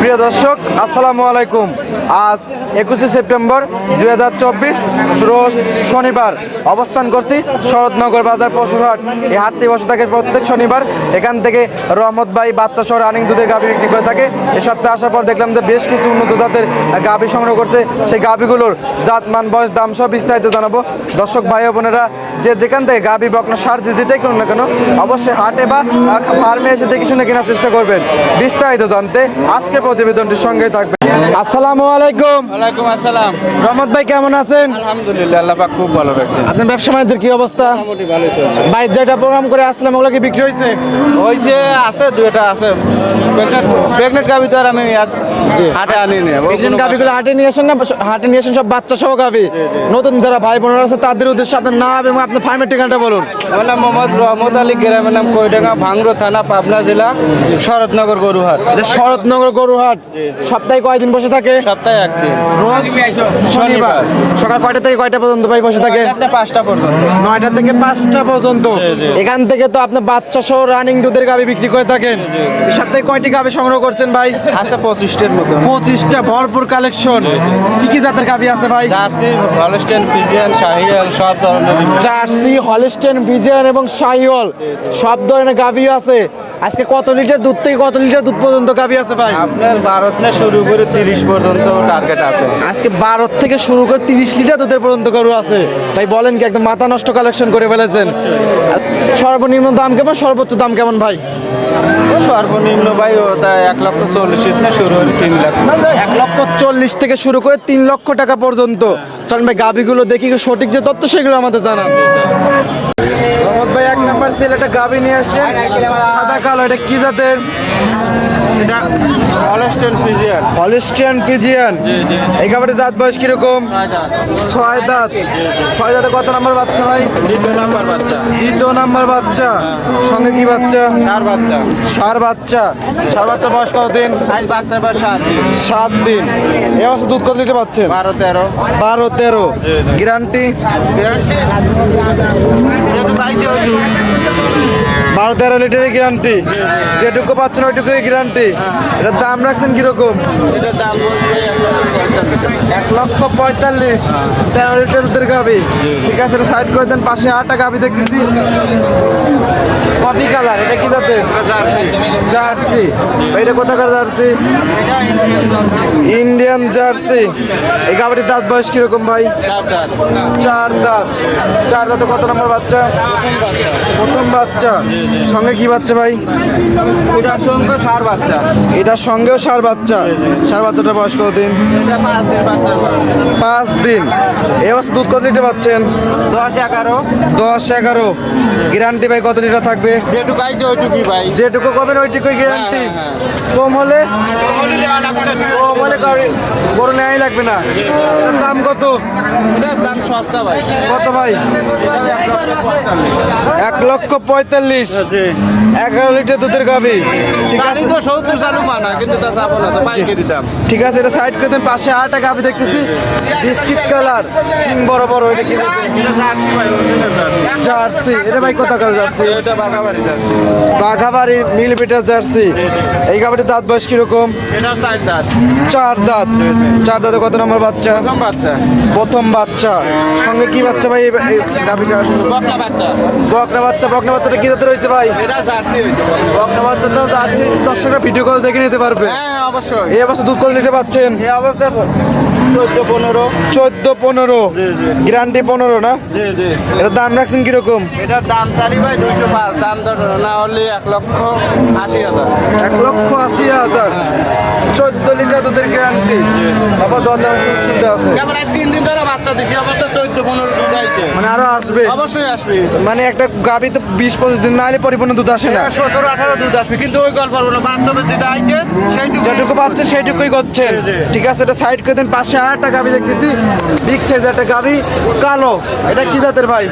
প্রিয় দর্শক, আসসালামু আলাইকুম। আজ একুশে সেপ্টেম্বর দুই হাজার চব্বিশ, রোজ শনিবার অবস্থান করছি শরৎনগর বাজার পশুরহাট। এই হাটটি বসে থাকে প্রত্যেক শনিবার। এখান থেকে রহমত ভাই বাচ্চা সহ রানিং দুধের গাভি বিক্রি করে থাকে। এ সপ্তাহে আসার পর দেখলাম যে বেশ কিছু উন্নত জাতের গাভি সংগ্রহ করছে। সেই গাভিগুলোর জাত মান বয়স, দাম সব বিস্তারিত জানাব। দর্শক ভাই বোনেরা, যে যেখান থেকে গাভি, বকনা, সার, যে যেটাই করুন না কেন, অবশ্যই হাটে বা ফার্মে এসে দেখে শুনে কেনার চেষ্টা করবেন। বিস্তারিত জানতে আজকের প্রতিবেদনটির সঙ্গে থাকবেন। আসসালামু আলাইকুম। ওয়ালাইকুম আসসালাম। রহমত ভাই কেমন আছেন? আলহামদুলিল্লাহ আল্লাহ পাক খুব ভালো আপনার ব্যবসা বাণিজ্যের কি অবস্থা? মোটামুটি ভালোই চলছে। বাইর যেটা প্রোগ্রাম করে আসলাম ওগুলো কি বিক্রি হয়েছে? যে আছে দুইটা আছে। প্রেগনেন্ট তো আর আমি হাটে আনি নি প্রেগনেন্ট গাভিগুলো হাটে নিয়ে আসেন না হাটে নিয়ে আসেন সব বাচ্চা সহ গাভি। নতুন যারা ভাই বোনেরা আছে তাদের উদ্দেশ্যে আপনার নাম এবং আপনার ফার্মের ঠিকানাটা বলুন। আমার নাম মোহাম্মদ রহমত আলী গ্রামের নাম কৈডাঙ্গা ভাঙ্গরো থানা পাবনা জেলা শরৎনগর গরুহাট। শরৎনগর গরুহাট। সপ্তাহে কয়দিন বসে থাকে? সপ্তাহে একদিন। রোজ শনিবার। সকাল কয়টা থেকে কয়টা পর্যন্ত ভাই বসে থাকে? পাঁচটা পর্যন্ত। নয়টা থেকে পাঁচটা পর্যন্ত। এখান থেকে তো আপনার বাচ্চা সহ রানিং দুধের গাভি বিক্রি করে থাকেন। সপ্তাহে কয়টি গাভি সংগ্রহ করছেন ভাই? আছে পঁচিশটার মতো পঁচিশটা ভরপুর কালেকশন কি কি জাতের গাভি আছে ভাই? জার্সি হলস্টেন ফিজিয়ান শাহিয়াল সব ধরনের। জার্সি হলিস্টেন ভিজিয়ান এবং শাহিওয়াল সব ধরনের গাভি আছে। আজকে কত লিটার দুধ থেকে কত লিটার দুধ পর্যন্ত গাভি আছে ভাই? আপনার ভারত না শুরু করে তিরিশ পর্যন্ত টার্গেট আছে। আজকে বারো থেকে শুরু করে তিরিশ লিটার দুধের পর্যন্ত গরু আছে। তাই বলেন কি একদম মাথা নষ্ট কালেকশন করে ফেলেছেন। সর্বনিম্ন দাম কেমন সর্বোচ্চ দাম কেমন ভাই? সর্বনিম্ন ভাই ওটা এক লক্ষ চল্লিশ না শুরু হলে তিন লাখ এক লক্ষ চল্লিশ থেকে শুরু করে তিন লক্ষ টাকা পর্যন্ত। চলেন ভাই গাভিগুলো দেখি সঠিক যে তথ্য সেগুলো আমাদের জানান। ভাই নাম্বার একটা গাভি নিয়ে আসছেন সাদা কালো এটা কি জাতের? Holstein Friesian. এই গাভিটির দাঁত বয়স কীরকম? ছয় দাঁত। ছয় দাঁতে। কত নাম্বার বাচ্চা ভাই? দ্বিতীয় নাম্বার বাচ্চা। বাচ্চা। সঙ্গে কি বাচ্চা? চার বাচ্চা। সার বাচ্চা। সার বাচ্চা বয়স কত দিন আজ বাচ্চার বয়স সাত দিন। সাত দিন। এ অবস্থা দুধ কত লিটার পাচ্ছেন? বারো তেরো। বারো তেরো। গ্যারান্টি বারো তেরো লিটারের গ্যারান্টি। যেটুকু পাচ্ছেন ওইটুকুই গ্যারান্টি। এটার দাম রাখছেন কীরকম? এটার দাম এক লক্ষ পঁয়তাল্লিশ। তেরো লিটার দুধের গাবি ঠিক আছে এটা সাইড করে দেন পাশে আটটা গাবি দেখতেছি। কফি কালার এটা কি জাতের? জার্সি। এটা কোথাকার জার্সি? Indian jersey. এই গাবিটির দাঁত বয়স কীরকম ভাই? চার দাঁত। চার দাঁতে। কত নম্বর বাচ্চা? প্রথম বাচ্চা। সঙ্গে কি বাচ্চা ভাই? এটার সঙ্গে সার বাচ্চা। এটার সঙ্গেও সার বাচ্চা। সার বাচ্চাটার বয়স কত দিন এটা পাঁচ দিন। এ অবস্থা দুধ কত লিটার পাচ্ছেন? দশ এগারো। দশ এগারো। গ্যারান্টি ভাই কত লিটার থাকবে? যেটুকু আইছে ওইটুকুই ভাই। যেটুকু কমেন ওইটুকুই গ্যারান্টি হ্যাঁ, কম হলে? কম হলে গরু নেওয়াই লাগবে না। দাম কত? দাম সস্তা ভাই। কত ভাই? এক লক্ষ পঁয়তাল্লিশ। এগারো লিটার দুধের গাবি ঠিক গাড়ি আছে এটা সাইড করে দেন পাশে আটটা গাবি দেখতেছি বিস্কিট কালার। সিং বড় বড় এটা কি জার্সি এটা ভাই কত কালার জার্সি? এটা বাঘাবাড়ি বাঘাবাড়ি মিল পিটার জার্সি। এই গাবিটির দাঁত বয়স কীরকম? এটা চার দাঁত। চার দাঁত। চার দাঁতে কত নম্বর বাচ্চা? প্রথম বাচ্চা। প্রথম বাচ্চা। সঙ্গে কি বাচ্চা ভাই গাভিটা? বাচ্চা। বকনা বাচ্চা বকনা বাচ্চাটা কি জাতে রয়েছে ভাই? এটা জার্সি নেওয়ার জন্য বাচ্চাটাও দর্শকরা ভিডিও কল দেখে নিতে পারবে। হ্যাঁ অবশ্যই। এই অবস্থা দুধ কত নিতে পাচ্ছেন? এই অবস্থা চোদ্দ পনেরো। চোদ্দ পনেরো। গ্যারান্টি পনেরো না? জি জি। এটার দাম রাখছেন কীরকম? এটার দাম চারি ভাই দুইশো পাঁচ দাম না হলে এক লক্ষ আশি হাজার। এক লক্ষ আশি হাজার। চোদ্দ লিটার দুধের গ্যারান্টি আবার সুযোগ সুবিধা আছে তিন দিন ধরে বাচ্চা দিচ্ছি অবস্থা চোদ্দ পনেরো দুধ আইছে মানে আরও আসবে। অবশ্যই আসবে। মানে একটা গাভি তো বিশ পঁচিশ দিন না হলে পরিপূর্ণ দুধ আসে না। সতেরো আঠারো দুধ আসবে কিন্তু ওই গল্প না বাস্তবে যেটা আইছে সেইটুকু যেটুকু পাচ্ছেন সেইটুকুই করছেন ঠিক আছে এটা সাইড করে দেন পাশে আর একটা গাভি দেখতেছি। বিগ সাইজ একটা গাভি কালো। এটা কি জাতের ভাই?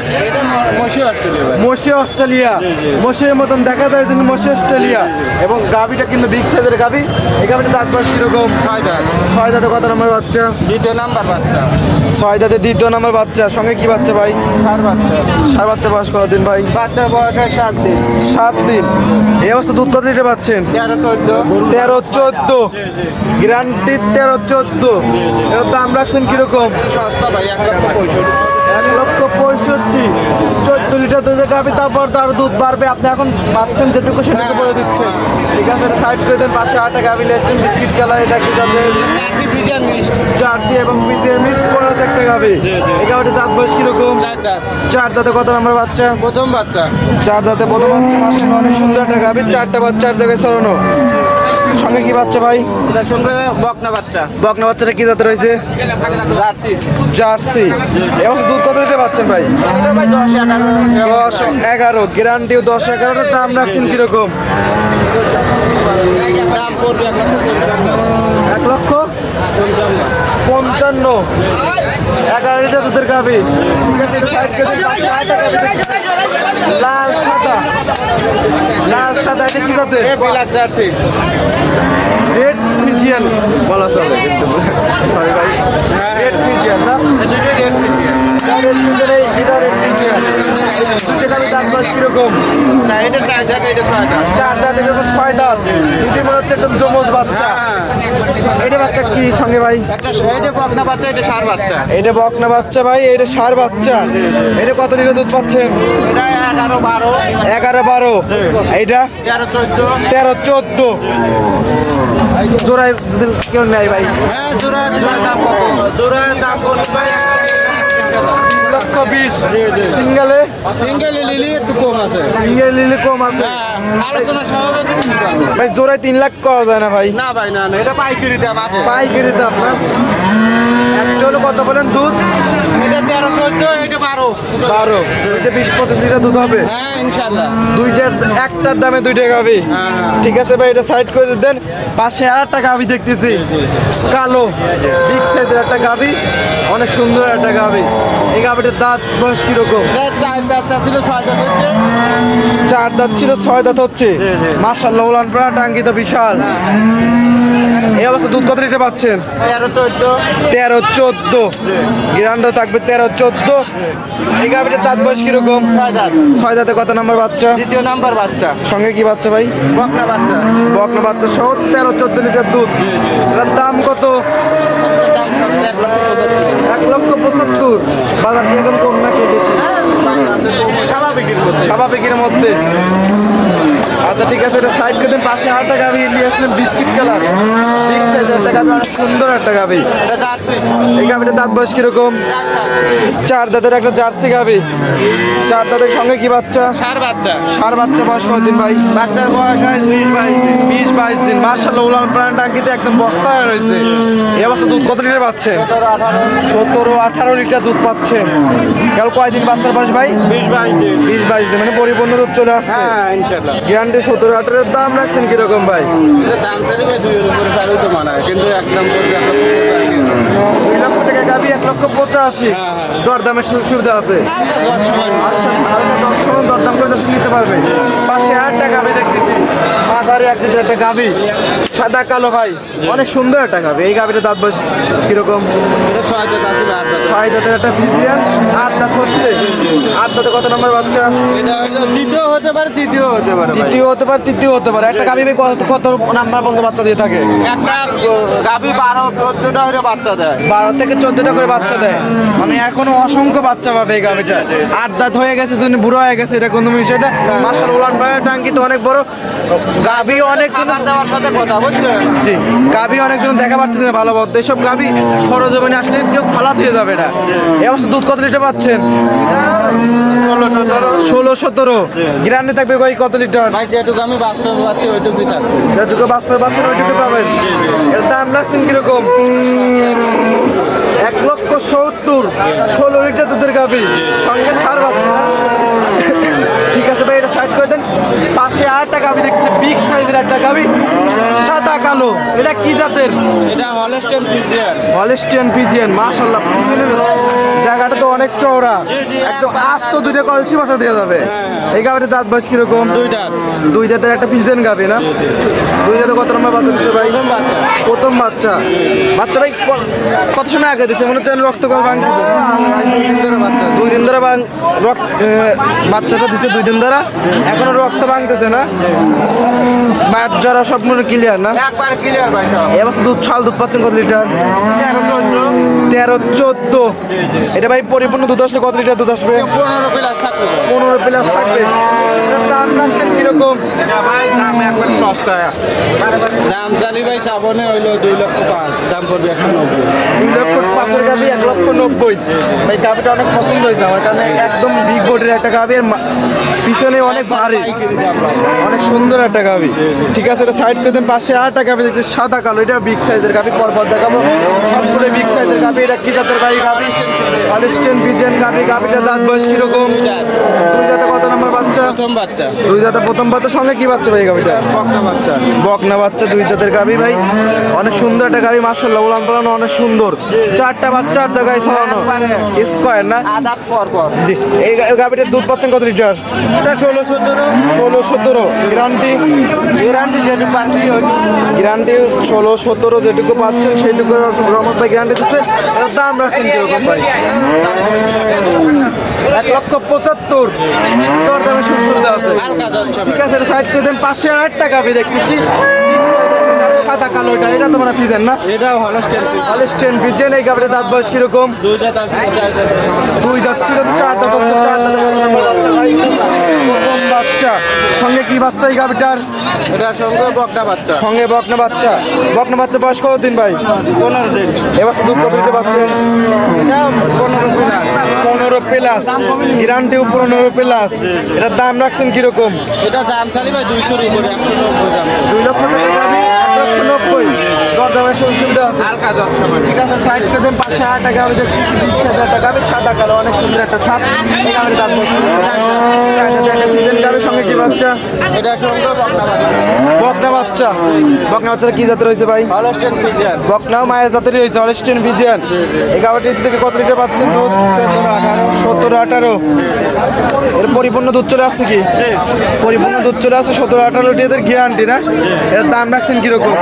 মসি অস্ট্রেলিয়া মসির মতন দেখা যায় কিন্তু মসি অস্ট্রেলিয়া। এবং গাভিটা কিন্তু বিগ সাইজের গাভি। এই গাভিটা বয়স কীরকম ছয় দাঁত ছয় দাঁতে কত নম্বর বাচ্চা? দ্বিতীয় নাম্বার বাচ্চা। ছয় দাঁতে দ্বিতীয় নম্বর বাচ্চা সঙ্গে কি বাচ্চা ভাই? চার বাচ্চা। সার বাচ্চা বয়স কতদিন ভাই? বাচ্চার বয়স হয় সাত দিন। সাত দিন। এই অবস্থা দুধ কত লিটার পাচ্ছেন? তেরো চোদ্দ। তেরো চোদ্দ। গ্যারান্টি তেরো চোদ্দ। এর দাম রাখছেন কীরকম? সস্তা ভাই এক লক্ষ পঁয়ষট্টি। এক লক্ষ পঁয়ষট্টি চোদ্দ লিটার দুধের গাবি তারপর তো আরও দুধ বাড়বে। আপনি এখন পাচ্ছেন যেটুকু সেটুকু বলে দিচ্ছেন। ঠিক আছে সাইড করে দেন পাশে আটটা গাবি লেসছেন বিস্কিট কালার এটা কি যাবে মিষ্টি জার্সি এবং পিসের মিক্স করা আছে একটা গাবি এই গাবিটা দাঁত বয়স কীরকম? চার দাঁত। কত নম্বর বাচ্চা? প্রথম বাচ্চা। চার দাঁতে প্রথম বাচ্চা মাসে অনেক সুন্দর একটা গাবি চারটা বাচ্চা চার জায়গায় সরানো সঙ্গে কি বাচ্চা ভাই? সঙ্গে বকনা বাচ্চা। বকনা বাচ্চাটা কি জাতে রয়েছে জার্সি। এই দুধ কত লিটার পাচ্ছেন ভাই? দশ এগারো। গ্যারান্টিও দশ এগারোটার দাম রাখছেন কীরকম? এক লক্ষ পঞ্চান্ন। এগারো লিটার দুধের গাবি ঠিক আছে লাল সাদা। লাল সাদা এটা কি জাতের? A black Jersey. Red Friesian বলা চলে কিন্তু। সরি ভাই রেড ফিজিয়ান না? এই রেড ফিজিয়ান দাঁত কীরকম? এটা চার দাঁত এটা ছয় দাঁত চার। দাঁত এটা ছয় দাঁত। দুটি মনে হচ্ছে একদম জমজ বাচ্চা। এটা বাচ্চা কি সঙ্গে ভাই? এটা বকনা বাচ্চা এটা সার বাচ্চা। এটা বকনা বাচ্চা ভাই এটা সার বাচ্চা। এটা কত লিটার দুধ পাচ্ছেন? এগারো বারো। এইটা? তেরো চোদ্দ। জোড়ায় যদি কেউ নেয় ভাই। হ্যাঁ জোড়া দাম কত? দাম কত ভাই? লক্ষ বিশ। সিঙ্গেলে? সিঙ্গেল লিলি একটু কম আছে। সিঙ্গেল লিলি কম আছে। আলোচনা স্বাভাবিক ভাই জোড়ায় তিন লাখ করা যায় না ভাই। না ভাই না না এটা পাইকারি দাম পাইকারি দাম না একটা হলো কত বলেন দুধ? বারো। বারো। বিশ পঁচিশ লিটার দুধ হবে? হ্যাঁ দুইটার একটার দামে দুইটা গাবি হ্যাঁ। ঠিক আছে ভাই এটা সাইড করে দেন। পাশে আর একটা গাবি দেখতেছি। কালো বিগ সাইজের একটা গাবি অনেক সুন্দর একটা গাবি এই গাবিটার দাঁত বয়স কীরকম? চার ছিল ছয় দাঁত হচ্ছে। চার দাঁত ছিল ছয় দাঁত হচ্ছে। মার্শাল্লাহ উলান প্রা টাঙ্কি তো বিশাল এই অবস্থা দুধ কত লিটার পাচ্ছেন? তেরো চোদ্দ। গ্রান্ড থাকবে তেরো চোদ্দ। এই গাবিটার দাঁত বয়স কীরকম? ছয় দাঁত। কত নাম্বার বাচ্চা? দ্বিতীয় নাম্বার বাচ্চা। সঙ্গে কি বাচ্চা ভাই? বকনা বাচ্চা। বকনা বাচ্চা সহ তেরো চোদ্দ লিটার দুধ। এটার দাম কত? এক লক্ষ পঁচাত্তর। বাজার কি এখন কম নাকি বেশি? স্বাভাবিকের মধ্যে। আচ্ছা ঠিক আছে এটা সাইড করে। পাশে আটটা গাবি নিয়ে আসলেন বিস্কিট কালার। বিগ সাইজের একটা গাবি অনেক সুন্দর একটা গাবি এই গাবিটার দাঁত বয়স কীরকম? চার দাঁতের একটা জার্সি গাবি চার দাঁতের সঙ্গে কি বাচ্চা? সার বাচ্চা। সার বাচ্চা বয়স কতদিন ভাই? বাচ্চার বয়স হয় বিশ বাইশ দিন। বিশ বাইশ দিন। মার্শাল্লাহ উলান প্রাণ টাঙ্কিতে একদম বস্তা হয়ে রয়েছে। এই অবস্থা দুধ কত লিটার পাচ্ছেন সতেরো আঠারো। সতেরো আঠারো লিটার দুধ পাচ্ছেন কাল কয়দিন বাচ্চার বয়স ভাই? বিশ বাইশ দিন। বিশ বাইশ দিন মানে পরিপূর্ণ দুধ চলে আসছে। হ্যাঁ ইনশাল্লাহ গ্যারান্টি সতেরো আঠারোর দাম রাখছেন কীরকম ভাই? দাম কিন্তু একদম দুই লক্ষ টাকা গাবি এক লক্ষ পঁচাশি। দরদামের সু- সুবিধা আছে। আচ্ছা হালকা দর দরদাম করে দর্শক নিতে পারবে। পাশে আর একটা গাবি দেখতেছি। মাঝারি এক লিটার একটা গাবি। সাদা কালো ভাই। অনেক সুন্দর একটা গাবি। এই গাবিটা দাঁত বয়স কীরকম? ছয় দাঁতের একটা ফিজিয়ান। আট দাঁত হচ্ছে। আট দাঁতে কত নম্বর বাচ্চা? দ্বিতীয় হতে পারে তৃতীয় হতে পারে। দ্বিতীয় হতে পারে তৃতীয় হতে পারে। একটা গাবি ভাই কত নাম্বার বাচ্চা দিয়ে থাকে? একটা গাভি বারো চোদ্দটা করে বাচ্চা দেয়। বারো থেকে চোদ্দটা করে বাচ্চা দেয়। মানে এখনও অসংখ্য বাচ্চা পাবে এই গাভিটা। আট দাঁত হয়ে গেছে বুড়ো হয়ে গেছে এটা কোনো বিষয়টা মাসাল উলান ভাইয়ের টাঙ্কি তো অনেক বড়। গাভি অনেক দেওয়ার সাথে কথা বুঝছ? জি গাভি অনেকজন দেখা পাচ্ছে ভালো মতো এইসব গাভি সরজমিনে আসলে কেউ ফালাত হয়ে যাবে না। এই অবস্থা দুধ কত লিটার পাচ্ছেন? ষোলো সতেরো। গ্রান্ডে থাকবে কই কত লিটার? ভাই যেটুকু আমি বাস্তবে পাচ্ছি ওইটুকুই থাকবে। যেটুকু বাস্তব পাচ্ছেন ওইটুকু পাবেন। এর দাম রাখছেন কীরকম? এক লক্ষ সত্তর ষোলো লিটার দুধের গাবি সঙ্গে সার পাচ্ছে না ঠিক আছে ভাই এটা সাইড করে দেন পাশে আর একটা গাবি দেখতে বিগ সাইজের একটা গাবি সাদা কালো। এটা কি জাতের? এটা হলস্টেন ফিজিয়ান হলিস্টিয়ান পিজিয়ান মাশাল্লাহ পিছনের জায়গাটা তো অনেক চওড়া। একদম আস্ত দুইটা কলসি বসা দেওয়া যাবে। এই গাবিটা দাঁত বয়স কীরকম? দুইটা দুই জাতের একটা পিজিয়ান গাবি না? দুই জাতের কত নম্বর বাচ্চা দিচ্ছে ভাই? প্রথম বাচ্চা। বাচ্চা। ভাই কত সময় আগে দিচ্ছে মনে হচ্ছে রক্ত ভাঙতেছে বাচ্চা দুই দিন ধরে বাচ্চাটা দিচ্ছে দুই দিন ধরে। এখনও রক্ত ভাঙতেছে না? বাট জ্বরা সব মনে ক্লিয়ার না? একবার ক্লিয়ার ভাই সব। এবার দুধ ছাল দুধ পাচ্ছেন কত লিটার? তেরো চোদ্দ। এটা ভাই পরিপূর্ণ দুধ আসলে কত লিটার দুধ আসবে? পনেরো প্লাস থাকবে। পনেরো প্লাস থাকবে। দাম রাখছেন কীরকম? দাম একবার সস্তা দাম চালি ভাই শ্রাবণে হইল দুই লক্ষ পাঁচ দাম পড়বে একশো নব্বই। দুই লক্ষ পাঁচের গাবি এক লক্ষ নব্বই। ভাই গাবিটা অনেক পছন্দ হয়েছে আমার কারণে একদম বিগ বোর্ডের একটা গাবি পিছনে অনেক ভারী। অনেক সুন্দর একটা গাবি ঠিক আছে এটা সাইড করে দেন পাশে আর একটা গাবি দেখছি সাদা কালো। এটা বিগ সাইজের গাবি পরপর দেখাবো। সবগুলো বিগ সাইজের গাবি এটা কি জাতের গাবি গাবি হলিস্টেন বিজেন গাবি গাবিটার দাঁত বয়স কীরকম? দুই জাতে কত নম্বর বাচ্চা? প্রথম বাচ্চা। দুই জাতে প্রথম বাচ্চার সঙ্গে কি বাচ্চা ভাই গাবিটা বকনা বাচ্চা। বকনা বাচ্চা দুই জাতের গাবি ভাই। অনেক সুন্দর একটা গাবি মার্শাল্লাহ উলান পালানো অনেক সুন্দর। চারটা বাচ্চা চার জায়গায় ছড়ানো। স্কোয়ার না? আদাত পর পর। জি এই গা- দুধ পাচ্ছেন কত লিটার? এটা ষোলো সতেরো। ষোলো সতেরো। গ্যারান্টি? গ্যারান্টি যেটুকু পাচ্ছি গ্যারান্টি ষোলো সতেরো যেটুকু পাচ্ছেন সেইটুকু রহমত ভাই গ্যারান্টি দিচ্ছে। দাম রাখছেন কীরকম ভাই? এক লক্ষ পঁচাত্তর। দরদামে সুর সুবিধা আছে। ঠিক আছে সাইড করে দেন, পাঁচশো আট টাকা আমি দেখতেছি। সাদা কালো এটা এটা তো মানে পিজেন না? এটাও হলস্টেন তাহলে স্টেন পিজেন এই গাবিটা দাঁত বয়স কীরকম? দুই দাঁত ছিল চার দাঁত হচ্ছে চার দাঁত বাচ্চা প্রথম বাচ্চা। সঙ্গে কি বাচ্চা এই গাবিটার এটা সঙ্গে বকনা বাচ্চা। সঙ্গে বকনা বাচ্চা। বকনা বাচ্চা বয়স কত দিন ভাই? পনেরো দিন। এবার দুধ কত দিতে পাচ্ছেন এটা পনেরো প্লাস। পনেরো পনেরো প্লাস। এটার দাম রাখছেন কীরকম? এটা দাম চালি ভাই দুইশোর উপরে একশো নব্বই দাম। দুই লক্ষ টাকা। নব্বই। দর দামের সুযোগ সুবিধা আছে। হালকা ঠিক আছে সাইড করে দেন পাঁচশো আট টাকা আমি দেখছি বিশ হাজার টাকা। আমি সাদা কালো অনেক সুন্দর একটা ছাপ। গাড়ির দাম সঙ্গে কি বাচ্চা? সঙ্গে বকনা বাচ্চা। বকনা বাচ্চা। কি জাতের হয়েছে ভাই? Holstein Friesian. বকনাও মায়ের জাতেরই হয়েছে হলিস্টিন ভিজিয়ান এই থেকে কত লিটার পাচ্ছেন দুধ? সতেরো আঠারো। এর পরিপূর্ণ দুধ চলে আসছে কি? পরিপূর্ণ দুধ চলে আসছে সতেরো আঠারো লিটার গ্যারান্টি না? এর দাম রাখছেন কীরকম?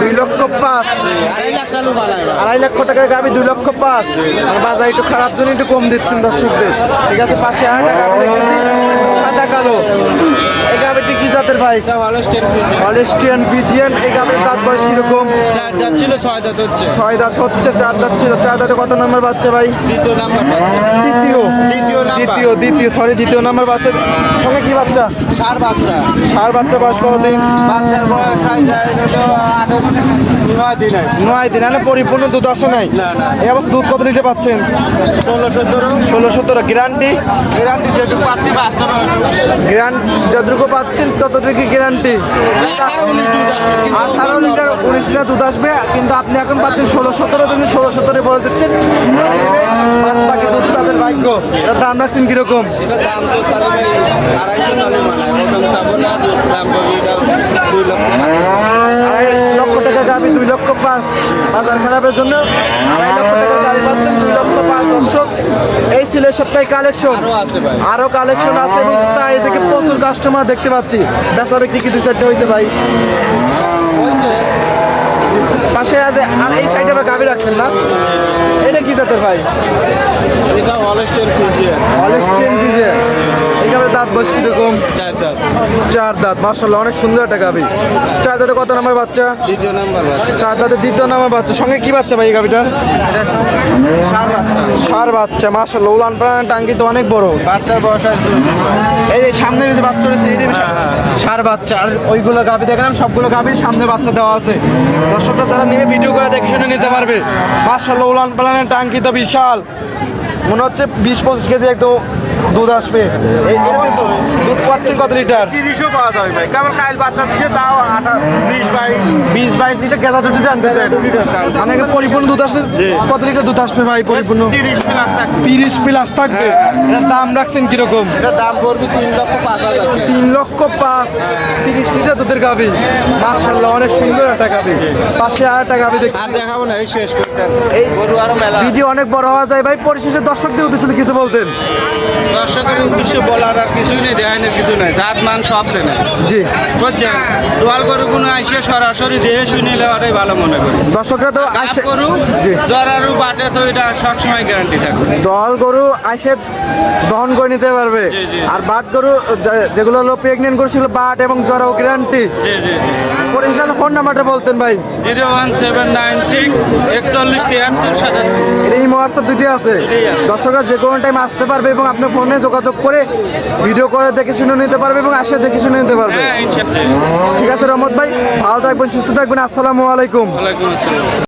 দুই লক্ষ পাঁচ। আড়াই। আড়াই লক্ষ টাকার গাবি দুই লক্ষ পাঁচ। আর বাজার একটু খারাপ জন্য একটু কম দিচ্ছেন দর্শকদের। ঠিক আছে পাশে একটা সাদা কালো এই গাবিটি কি জাতের ভাই। অলেস্টিয়ান পিজিয়ান এই গাবির দাঁত বয়স কীরকম? চার দাঁত ছিল ছয় দাঁত হচ্ছে। ছয় দাঁত হচ্ছে চার দাঁত ছিল। চার দাঁতে কত নম্বর বাচ্চা ভাই? দ্বিতীয় নাম্বার দ্বিতীয়। দ্বিতীয় দ্বিতীয় দ্বিতীয় সরি দ্বিতীয় নাম্বার বাচ্চা। সঙ্গে কি বাচ্চা? সার বাচ্চা। সার বাচ্চা বয়স কতদিন বাচ্চার বয়স হয় যায় আঠারো নয় দিন মানে পরিপূর্ণ দুধ আসে নাই। এই অবস্থা দুধ কত লিটার পাচ্ছেন? ষোলো সতেরো। গ্যারান্টি? গ্যারান্টি যতটুকু পাচ্ছেন ততটুকু গ্যারান্টি। আঠারো লিটার উনিশ লিটার দুধ আসবে কিন্তু আপনি এখন পাচ্ছেন ষোলো সতেরো দিন ষোলো সতেরো বলে দিচ্ছেন বাকি দুধ তাদের ভাগ্য। এটার দাম রাখছেন কীরকম? এটা দাম তো দুই লক্ষ আড়াই লক্ষ টাকা গাবি দুই লক্ষ পাঁচ বাজার খারাপের জন্য। আড়াই লক্ষ টাকা গাবি পাচ্ছেন দুই লক্ষ পাঁচ দর্শক। এই ছিল সপ্তাহে কালেকশন আরও কালেকশন আছে এবং চারিদিকে প্রচুর কাস্টমার দেখতে পাচ্ছি। বেচা বিক্রি কি দুই চারটে হয়েছে ভাই। পাশে আছে আর এই সাইডে আবার গাবি রাখছেন না? এটা কি জাতের ভাই? এটা হলস্টেন ফিজিয়ান বিজে এই গাবির দাঁত বয়স কীরকম? চার দাঁত। মার্শাল্লাহ অনেক সুন্দর একটা গাবি চার দাঁতে কত নাম্বার বাচ্চা? দ্বিতীয় নাম্বার চার দাঁতে দ্বিতীয় নাম্বার বাচ্চা। সঙ্গে কি বাচ্চা ভাই এই গাবিটার সার বাচ্চা। মার্শাল্লাহ উলান প্রাণ টাঙ্কি তো অনেক বড়। বাচ্চার বয়স হয়। এই যে সামনে যে বাচ্চা রয়েছে এটা সার বাচ্চা আর ওইগুলো গাভি দেখলাম সবগুলো গাভির সামনে বাচ্চা দেওয়া আছে। দর্শকরা যারা নেবে ভিডিও করে দেখে শুনে নিতে পারবে। মার্শাল্লাহ উলান পালানের টাঙ্কি তো বিশাল। মনে হচ্ছে বিশ পঁচিশ কেজি একদম দুধ আসবে। দুধ পাচ্ছেন কত লিটার? তিরিশও পাওয়া যাবে ভাই। কেবল কাল বাচ্চা দিচ্ছে তাও বিশ বাইশ। বিশ বাইশ লিটার গেঁদা দুধ জানতেছেন মানে পরিপূর্ণ দুধ আসলে কত লিটার দুধ আসবে ভাই পরিপূর্ণ? তিরিশ প্লাস থাকবে। থাকবে? এটার দাম রাখছেন কীরকম? এটা দাম পড়বে তিন লক্ষ পাঁচ হাজার। তিন লক্ষ পাঁচ তিরিশ লিটার দুধের গাবি মার্শাল্লাহ অনেক সুন্দর একটা গাবি পাশে আর একটা গাবি দেখাবো না এই শেষ করতেন এই গরু আরও মেলা। ভিডিও অনেক বড় হওয়া যায় ভাই পরিশেষে দর্শকদের উদ্দেশ্যে কিছু বলতেন? দর্শকের উদ্দেশ্যে বলার আর কিছুই নেই দেখানোর কিছু নেই। জাত মান সব চেনে। জি। বুঝছেন? দোয়াল গরু কোনো আইসে সরাসরি দেহে শুনিলে ওটাই ভালো মনে করি। দর্শকরা তো আসে গরু জরারু বাটে তো এটা সবসময় গ্যারান্টি থাকবে দল গরু আসে দহন করে নিতে পারবে। আর বাট গরু যেগুলো হলো প্রেগনেন্ট গরু সেগুলো বাট এবং জরাও গ্যারান্টি জি ফোন নাম্বারটা বলতেন ভাই। Zero one seven nine six একচল্লিশ তিয়াত্তর সাতাত্তর। এই হোয়াটসঅ্যাপ দুটি আছে। দর্শকরা যে কোনো টাইম আসতে পারবে এবং আপনার ফোনে যোগাযোগ করে ভিডিও করে দেখে শুনে নিতে পারবে এবং আসে দেখে শুনে নিতে পারবে। হ্যাঁ ঠিক আছে রহমত ভাই ভালো থাকবেন সুস্থ থাকবেন আসসালামু আলাইকুম।